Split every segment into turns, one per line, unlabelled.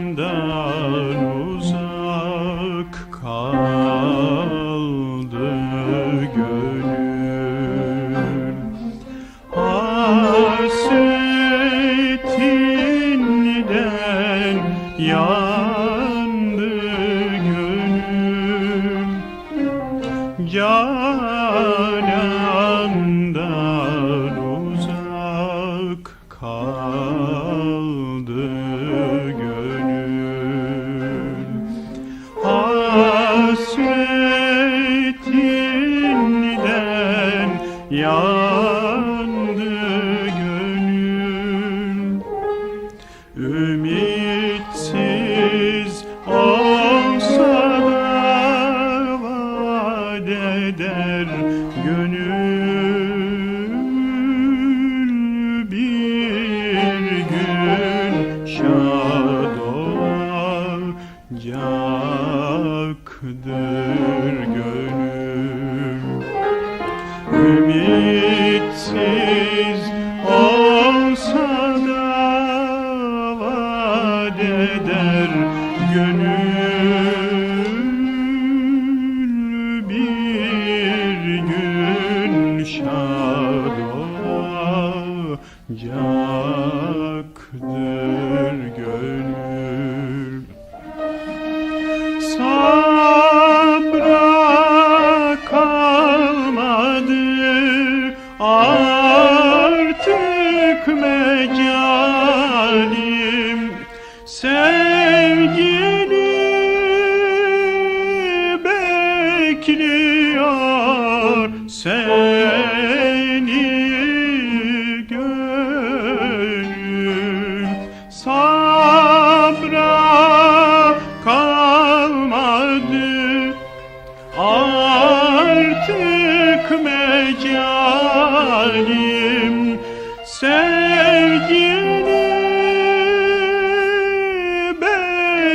Canan'dan uzak kal. yandı gönül. Ümitsiz olsa da vaat Bir gün şad sabra kalmadı. Artık mecalim sevgini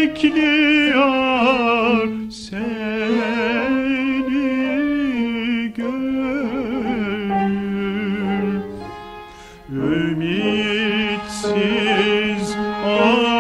bekliyor seni gönül. Ümitsiz Oh.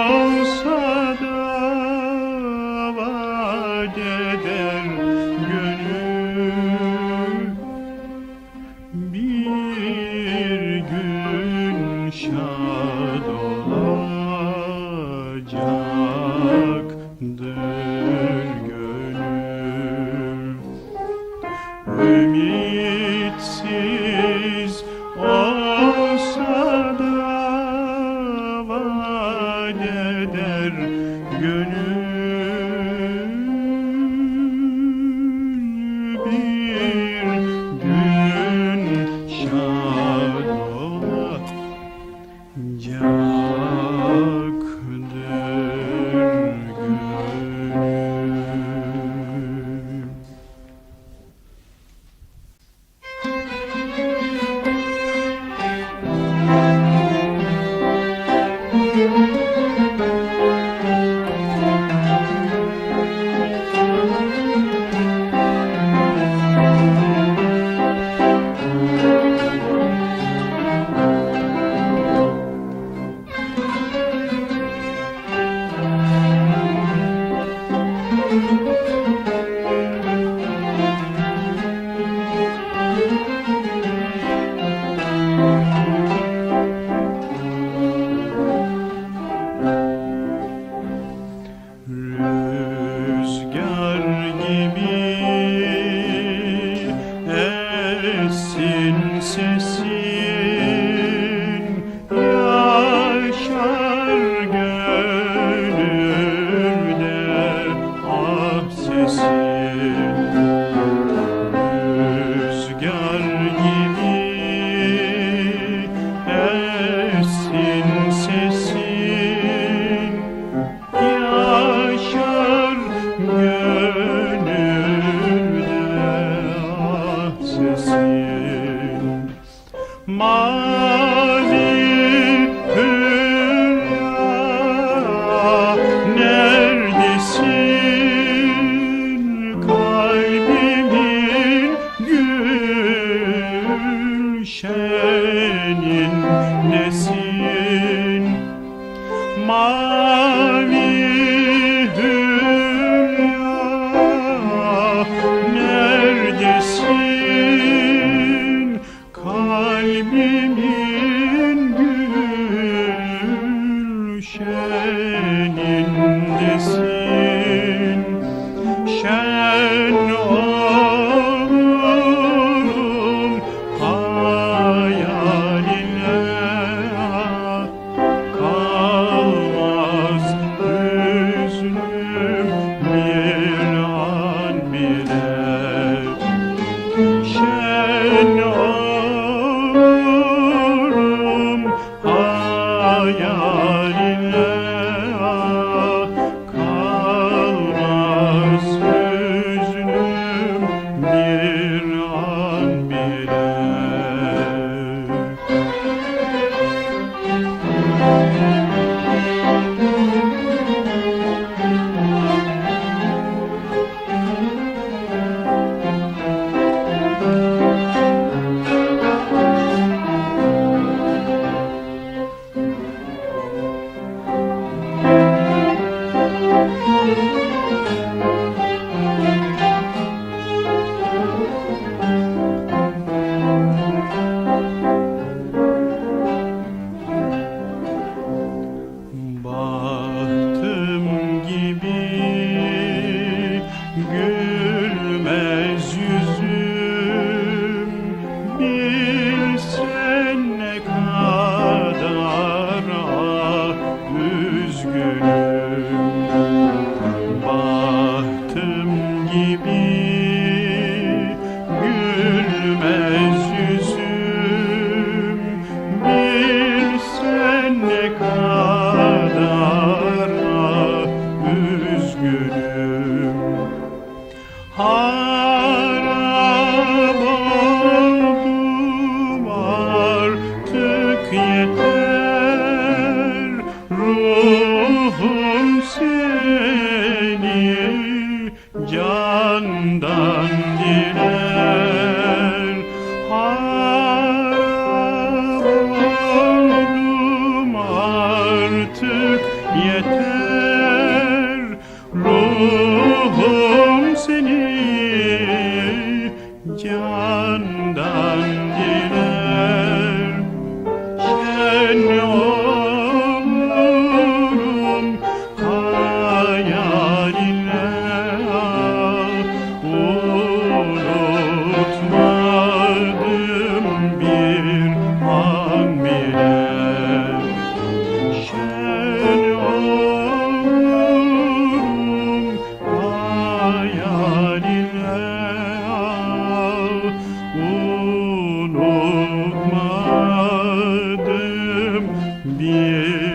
Bir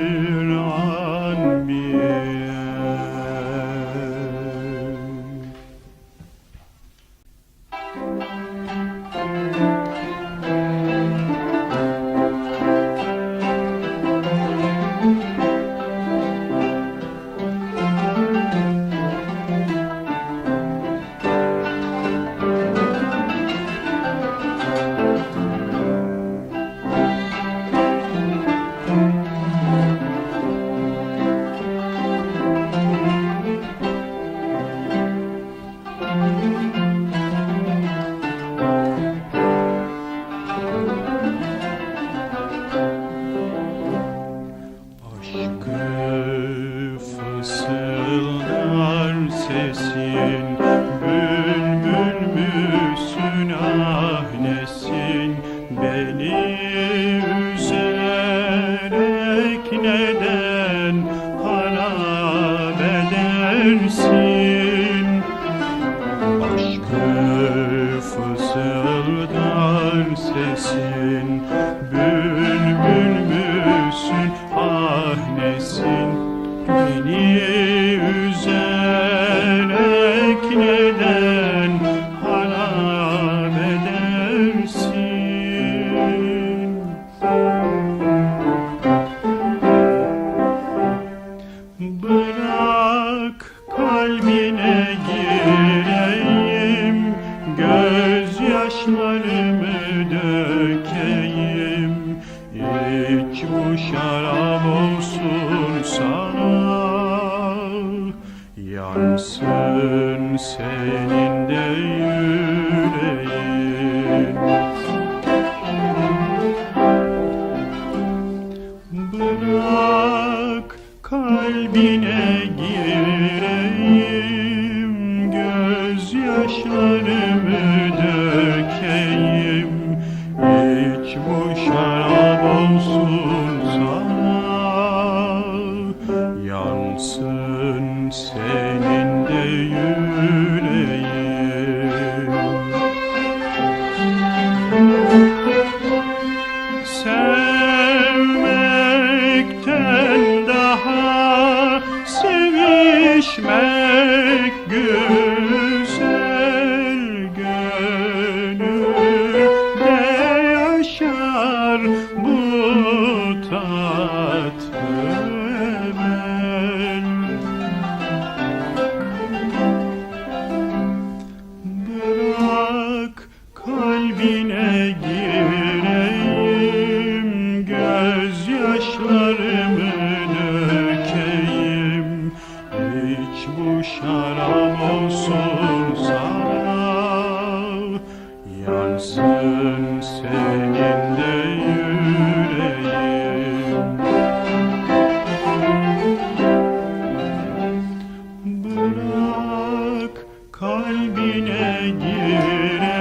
Amen. Kalbine gireyim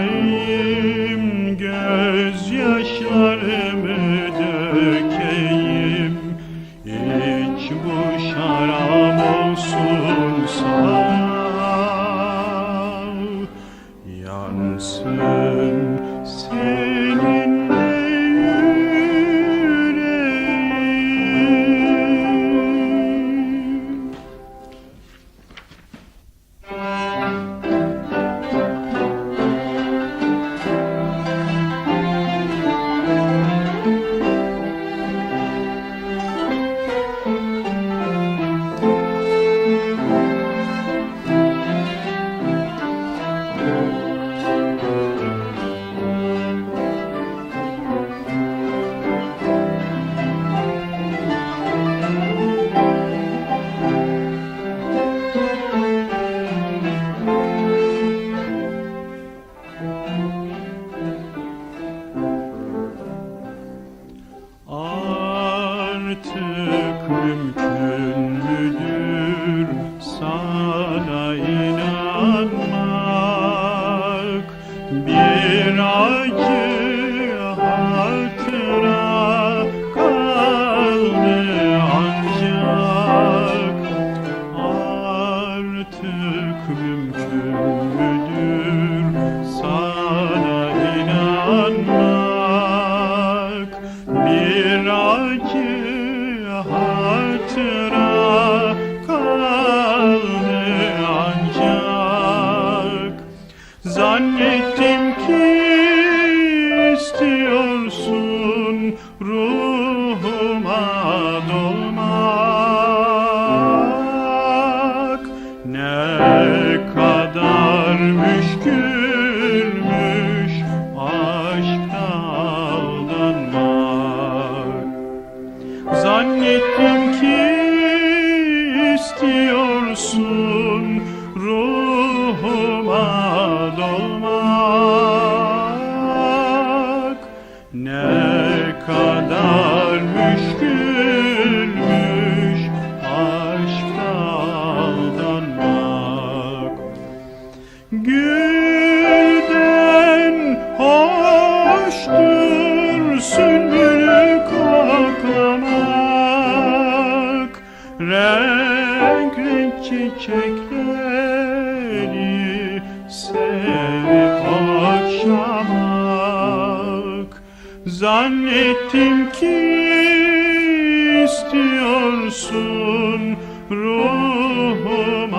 Zannettim ki istiyorsun ruhum